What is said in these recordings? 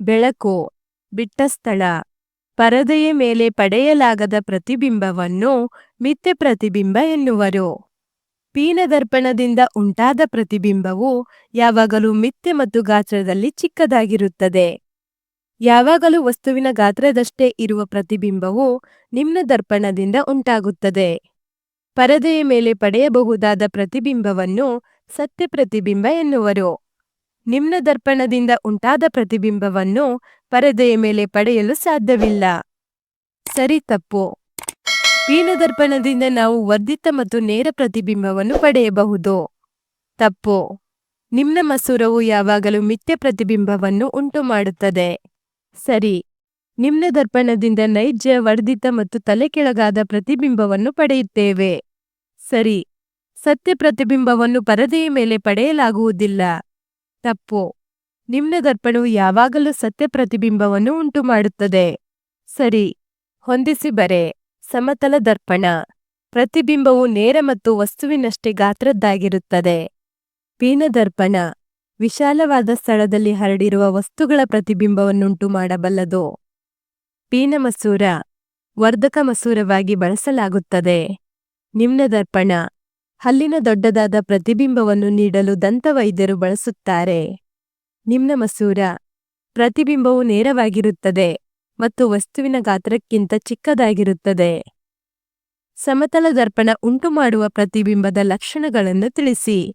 ಬೆಳಕು, ಬಿಟ್ಟ ಸ್ಥಳ, ಪರದೆಯ ಮೇಲೆ ಪಡೆಯಲಾಗದ ಪ್ರತಿಬಿಂಬವನ್ನು ಮಿಥ್ಯ ಪ್ರತಿಬಿಂಬ ಎನ್ನುವರು. ಪೀನದರ್ಪಣದಿಂದ ಉಂಟಾದ ಪ್ರತಿಬಿಂಬವು ಯಾವಾಗಲೂ ಮಿಥ್ಯೆ ಮತ್ತು ಗಾತ್ರದಲ್ಲಿ ಚಿಕ್ಕದಾಗಿರುತ್ತದೆ. ಯಾವಾಗಲೂ ವಸ್ತುವಿನ ಗಾತ್ರದಷ್ಟೇ ಇರುವ ಪ್ರತಿಬಿಂಬವು ನಿಮ್ನ ದರ್ಪಣದಿಂದ ಉಂಟಾಗುತ್ತದೆ. ಪರದೆಯ ಮೇಲೆ ಪಡೆಯಬಹುದಾದ ಪ್ರತಿಬಿಂಬವನ್ನು ಸತ್ಯ ಪ್ರತಿಬಿಂಬ ಎನ್ನುವರು. ನಿಮ್ನ ದರ್ಪಣದಿಂದ ಉಂಟಾದ ಪ್ರತಿಬಿಂಬವನ್ನು ಪರದೆಯ ಮೇಲೆ ಪಡೆಯಲು ಸಾಧ್ಯವಿಲ್ಲ. ಸರಿ, ತಪ್ಪು. ಪೀನ ದರ್ಪಣದಿಂದ ನಾವು ವರ್ಧಿತ ಮತ್ತು ನೇರ ಪ್ರತಿಬಿಂಬವನ್ನು ಪಡೆಯಬಹುದು. ತಪ್ಪು. ನಿಮ್ನ ಮಸೂರವು ಯಾವಾಗಲೂ ಮಿಥ್ಯ ಪ್ರತಿಬಿಂಬವನ್ನು ಉಂಟು ಮಾಡುತ್ತದೆ ಸರಿ. ನಿಮ್ನ ದರ್ಪಣದಿಂದ ನೈಜ, ವರ್ಧಿತ ಮತ್ತು ತಲೆಕೆಳಗಾದ ಪ್ರತಿಬಿಂಬವನ್ನು ಪಡೆಯುತ್ತೇವೆ. ಸರಿ. ಸತ್ಯ ಪ್ರತಿಬಿಂಬವನ್ನು ಪರದೆಯ ಮೇಲೆ ಪಡೆಯಲಾಗುವುದಿಲ್ಲ. ತಪ್ಪು. ನಿಮ್ನ ದರ್ಪಣವು ಯಾವಾಗಲೂ ಸತ್ಯ ಪ್ರತಿಬಿಂಬವನ್ನು ಉಂಟು ಮಾಡುತ್ತದೆ ಸರಿ. ಹೊಂದಿಸಿ ಬರೆ. ಸಮತಲ ದರ್ಪಣ ಪ್ರತಿಬಿಂಬವು ನೇರ ಮತ್ತು ವಸ್ತುವಿನಷ್ಟೇ ಗಾತ್ರದ್ದಾಗಿರುತ್ತದೆ. ಪೀನದರ್ಪಣ ವಿಶಾಲವಾದ ಸ್ಥಳದಲ್ಲಿ ಹರಡಿರುವ ವಸ್ತುಗಳ ಪ್ರತಿಬಿಂಬವನ್ನುಂಟು ಮಾಡಬಲ್ಲದು ಪೀನಮಸೂರ ವರ್ಧಕ ಮಸೂರವಾಗಿ ಬಳಸಲಾಗುತ್ತದೆ. ನಿಮ್ನದರ್ಪಣ. ಹಲ್ಲಿನ ದೊಡ್ಡದಾದ ಪ್ರತಿಬಿಂಬವನ್ನು ನೀಡಲು ದಂತವೈದ್ಯರು ಬಳಸುತ್ತಾರೆ. ನಿಮ್ನ ಮಸೂರ, ಪ್ರತಿಬಿಂಬವು ನೇರವಾಗಿರುತ್ತದೆ ಮತ್ತು ವಸ್ತುವಿನ ಗಾತ್ರಕ್ಕಿಂತ ಚಿಕ್ಕದಾಗಿರುತ್ತದೆ. ಸಮತಲ ದರ್ಪಣ ಉಂಟುಮಾಡುವ ಪ್ರತಿಬಿಂಬದ ಲಕ್ಷಣಗಳನ್ನು ತಿಳಿಸಿ.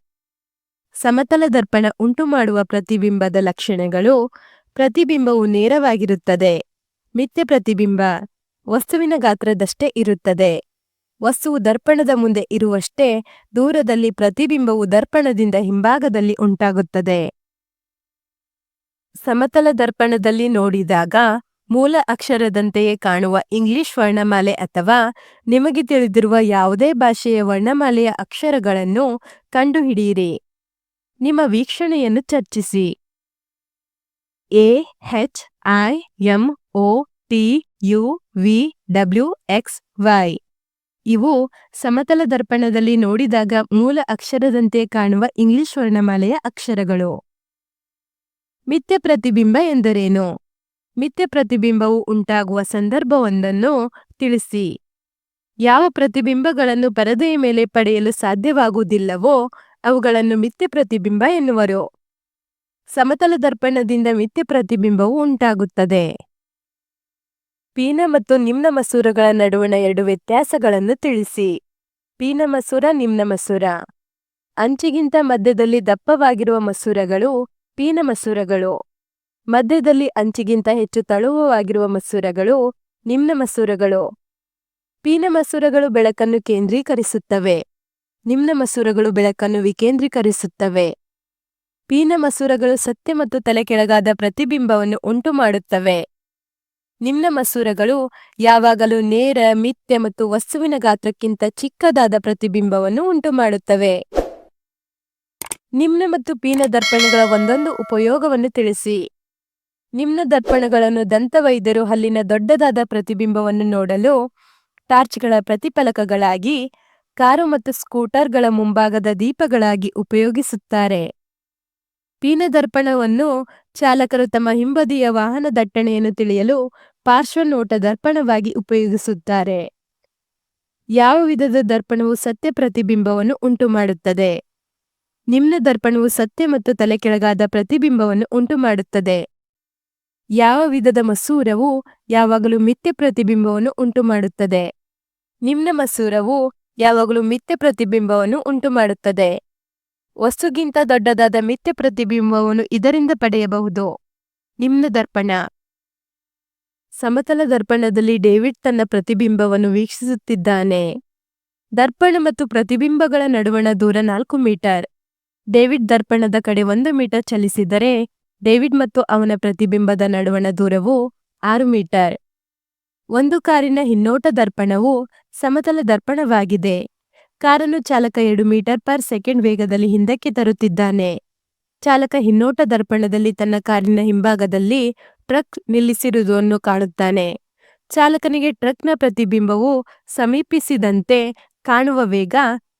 ಸಮತಲ ದರ್ಪಣ ಉಂಟುಮಾಡುವ ಪ್ರತಿಬಿಂಬದ ಲಕ್ಷಣಗಳು, ಪ್ರತಿಬಿಂಬವು ನೇರವಾಗಿರುತ್ತದೆ, ಮಿಥ್ಯ ಪ್ರತಿಬಿಂಬ, ವಸ್ತುವಿನ ಗಾತ್ರದಷ್ಟೇ ಇರುತ್ತದೆ. ವಸ್ತುವು ದರ್ಪಣದ ಮುಂದೆ ಇರುವಷ್ಟೇ ದೂರದಲ್ಲಿ ಪ್ರತಿಬಿಂಬವು ದರ್ಪಣದಿಂದ ಹಿಂಭಾಗದಲ್ಲಿ ಉಂಟಾಗುತ್ತದೆ. ಸಮತಲ ದರ್ಪಣದಲ್ಲಿ ನೋಡಿದಾಗ ಮೂಲ ಅಕ್ಷರದಂತೆಯೇ ಕಾಣುವ ಇಂಗ್ಲಿಷ್ ವರ್ಣಮಾಲೆ ಅಥವಾ ನಿಮಗೆ ತಿಳಿದಿರುವ ಯಾವುದೇ ಭಾಷೆಯ ವರ್ಣಮಾಲೆಯ ಅಕ್ಷರಗಳನ್ನು ಕಂಡುಹಿಡಿಯಿರಿ. ನಿಮ್ಮ ವೀಕ್ಷಣೆಯನ್ನು ಚರ್ಚಿಸಿ. A, H, I, M O T, U, V, W, X, Y. ಇವು ಸಮತಲ ದರ್ಪಣದಲ್ಲಿ ನೋಡಿದಾಗ ಮೂಲ ಅಕ್ಷರದಂತೆ ಕಾಣುವ ಇಂಗ್ಲಿಷ್ ವರ್ಣಮಾಲೆಯ ಅಕ್ಷರಗಳು. ಮಿಥ್ಯ ಪ್ರತಿಬಿಂಬ ಎಂದರೇನು? ಮಿಥ್ಯ ಪ್ರತಿಬಿಂಬವು ಉಂಟಾಗುವ ಸಂದರ್ಭವೊಂದನ್ನು ತಿಳಿಸಿ. ಯಾವ ಪ್ರತಿಬಿಂಬಗಳನ್ನು ಪರದೆಯ ಮೇಲೆ ಪಡೆಯಲು ಸಾಧ್ಯವಾಗುವುದಿಲ್ಲವೋ ಅವುಗಳನ್ನು ಮಿಥ್ಯ ಪ್ರತಿಬಿಂಬ ಎನ್ನುವರು. ಸಮತಲ ದರ್ಪಣದಿಂದ ಮಿಥ್ಯ ಪ್ರತಿಬಿಂಬವು ಉಂಟಾಗುತ್ತದೆ. ಪೀನ ಮತ್ತು ನಿಮ್ನ ಮಸೂರಗಳ ನಡುವಣ ಎರಡು ವ್ಯತ್ಯಾಸಗಳನ್ನು ತಿಳಿಸಿ. ಪೀನ ಮಸೂರ, ನಿಮ್ನ ಮಸೂರ. ಅಂಚಿಗಿಂತ ಮಧ್ಯದಲ್ಲಿ ದಪ್ಪವಾಗಿರುವ ಮಸೂರಗಳು ಪೀನ ಮಸೂರಗಳು. ಮಧ್ಯದಲ್ಲಿ ಅಂಚಿಗಿಂತ ಹೆಚ್ಚು ತಳುವವಾಗಿರುವ ಮಸೂರಗಳು ನಿಮ್ನ ಮಸೂರಗಳು. ಪೀನ ಮಸೂರಗಳು ಬೆಳಕನ್ನು ಕೇಂದ್ರೀಕರಿಸುತ್ತವೆ. ನಿಮ್ನ ಮಸೂರಗಳು ಬೆಳಕನ್ನು ವಿಕೇಂದ್ರೀಕರಿಸುತ್ತವೆ. ಪೀನ ಮಸೂರಗಳು ಸತ್ಯ ಮತ್ತು ತಲೆಕೆಳಗಾದ ಪ್ರತಿಬಿಂಬವನ್ನು ಉಂಟುಮಾಡುತ್ತವೆ. ನಿಮ್ನ ಮಸೂರಗಳು ಯಾವಾಗಲೂ ನೇರ, ಮಿಥ್ಯ ಮತ್ತು ವಸ್ತುವಿನ ಗಾತ್ರಕ್ಕಿಂತ ಚಿಕ್ಕದಾದ ಪ್ರತಿಬಿಂಬವನ್ನು ಉಂಟುಮಾಡುತ್ತವೆ. ನಿಮ್ನ ಮತ್ತು ಪೀನ ದರ್ಪಣಗಳ ಒಂದೊಂದು ಉಪಯೋಗವನ್ನು ತಿಳಿಸಿ. ನಿಮ್ನ ದರ್ಪಣಗಳನ್ನು ದಂತವೈದ್ಯರು ಅಲ್ಲಿನ ದೊಡ್ಡದಾದ ಪ್ರತಿಬಿಂಬವನ್ನು ನೋಡಲು ಟಾರ್ಚ್ಗಳ ಪ್ರತಿಫಲಕಗಳಾಗಿ, ಕಾರು ಮತ್ತು ಸ್ಕೂಟರ್ಗಳ ಮುಂಭಾಗದ ದೀಪಗಳಾಗಿ ಉಪಯೋಗಿಸುತ್ತಾರೆ. ಪೀನದರ್ಪಣವನ್ನು ಚಾಲಕರು ತಮ್ಮ ಹಿಂಬದಿಯ ವಾಹನ ದಟ್ಟಣೆಯನ್ನು ತಿಳಿಯಲು ಪಾರ್ಶ್ವನೋಟ ದರ್ಪಣವಾಗಿ ಉಪಯೋಗಿಸುತ್ತಾರೆ. ಯಾವ ವಿಧದ ದರ್ಪಣವು ಸತ್ಯ ಪ್ರತಿಬಿಂಬವನ್ನು ಉಂಟುಮಾಡುತ್ತದೆ? ನಿಮ್ನ ದರ್ಪಣವು ಸತ್ಯ ಮತ್ತು ತಲೆಕೆಳಗಾದ ಪ್ರತಿಬಿಂಬವನ್ನು ಉಂಟುಮಾಡುತ್ತದೆ. ಯಾವ ವಿಧದ ಮಸೂರವು ಯಾವಾಗಲೂ ಮಿಥ್ಯ ಪ್ರತಿಬಿಂಬವನ್ನು ಉಂಟುಮಾಡುತ್ತದೆ? ನಿಮ್ನ ಮಸೂರವು ಯಾವಾಗಲೂ ಮಿಥ್ಯ ಪ್ರತಿಬಿಂಬವನ್ನು ಉಂಟುಮಾಡುತ್ತದೆ. ವಸ್ತುಗಿಂತ ದೊಡ್ಡದಾದ ಮಿಥ್ಯ ಪ್ರತಿಬಿಂಬವನ್ನು ಇದರಿಂದ ಪಡೆಯಬಹುದು. ನಿಮ್ನ ದರ್ಪಣ ಸಮತಲ ದರ್ಪಣದಲ್ಲಿ ಡೇವಿಡ್ ತನ್ನ ಪ್ರತಿಬಿಂಬವನ್ನು ವೀಕ್ಷಿಸುತ್ತಿದ್ದಾನೆ. ದರ್ಪಣ ಮತ್ತು ಪ್ರತಿಬಿಂಬಗಳ ನಡುವಣ ದೂರ ನಾಲ್ಕು ಮೀಟರ್. ಡೇವಿಡ್ ದರ್ಪಣದ ಕಡೆ ಒಂದು ಮೀಟರ್ ಚಲಿಸಿದರೆ, ಡೇವಿಡ್ ಮತ್ತು ಅವನ ಪ್ರತಿಬಿಂಬದ ನಡುವಣ ದೂರವು ಆರು ಮೀಟರ್. ಒಂದು ಕಾರಿನ ಹಿನ್ನೋಟ ದರ್ಪಣವು ಸಮತಲ ದರ್ಪಣವಾಗಿದೆ. ಕಾರನ್ನು ಚಾಲಕ ಎರಡು ಮೀಟರ್ ಪರ್ ಸೆಕೆಂಡ್ ವೇಗದಲ್ಲಿ ಹಿಂದಕ್ಕೆ ತರುತ್ತಿದ್ದಾನೆ. ಚಾಲಕ ಹಿನ್ನೋಟ ದರ್ಪಣದಲ್ಲಿ ತನ್ನ ಕಾರಿನ ಹಿಂಭಾಗದಲ್ಲಿ ಟ್ರಕ್ ನಿಲ್ಲಿಸಿರುವುದನ್ನು ಕಾಣುತ್ತಾನೆ. ಚಾಲಕನಿಗೆ ಟ್ರಕ್ನ ಪ್ರತಿಬಿಂಬವು ಸಮೀಪಿಸಿದಂತೆ ಕಾಣುವ ವೇಗ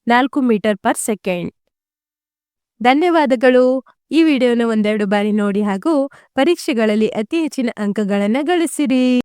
ನಾಲ್ಕು ಮೀಟರ್ ಪರ್ ಸೆಕೆಂಡ್. ಧನ್ಯವಾದಗಳು. ಈ ವಿಡಿಯೋನ ಒಂದೆರಡು ಬಾರಿ ನೋಡಿ ಹಾಗೂ ಪರೀಕ್ಷೆಗಳಲ್ಲಿ ಅತಿ ಹೆಚ್ಚಿನ ಅಂಕಗಳನ್ನು ಗಳಿಸಿರಿ.